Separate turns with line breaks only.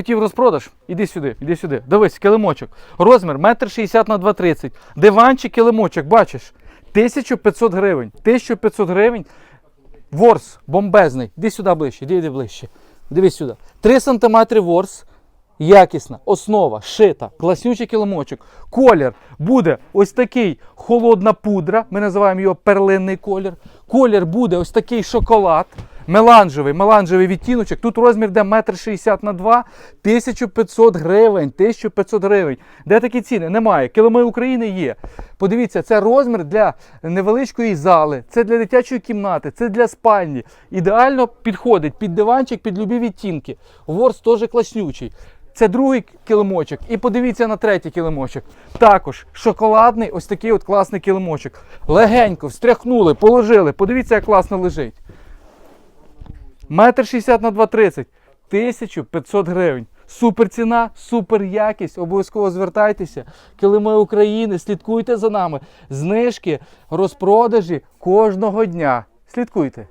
Хотів розпродаж? Іди сюди, іди сюди. Дивись, килимочок. Розмір 1,60 на 2,30. Диванчик, килимочок, бачиш? 1500 гривень. 1500 гривень. Ворс бомбезний. Іди сюди ближче, іди, іди ближче. Дивись сюди. 3 см ворс. Якісна, основа, шита, класнючий килимочок. Колір буде ось такий холодна пудра. Ми називаємо його перлинний колір. Колір буде ось такий шоколад. Меланжевий, меланжевий відтіночок. Тут розмір де 1,60 на 2, 1500 гривень. 1500 гривень. Де такі ціни? Немає. Килими України є. Подивіться, це розмір для невеличкої зали, це для дитячої кімнати, це для спальні. Ідеально підходить під диванчик, під любі відтінки. Ворс теж класнючий. Це другий килимочок. І подивіться на третій килимочок. Також шоколадний, ось такий от класний килимочок. Легенько встряхнули, положили. Подивіться, як класно лежить. Метр 60 на 2,30. 1500 гривень. Супер ціна, супер якість. Обов'язково звертайтеся. Килими України, слідкуйте за нами. Знижки, розпродажі кожного дня. Слідкуйте.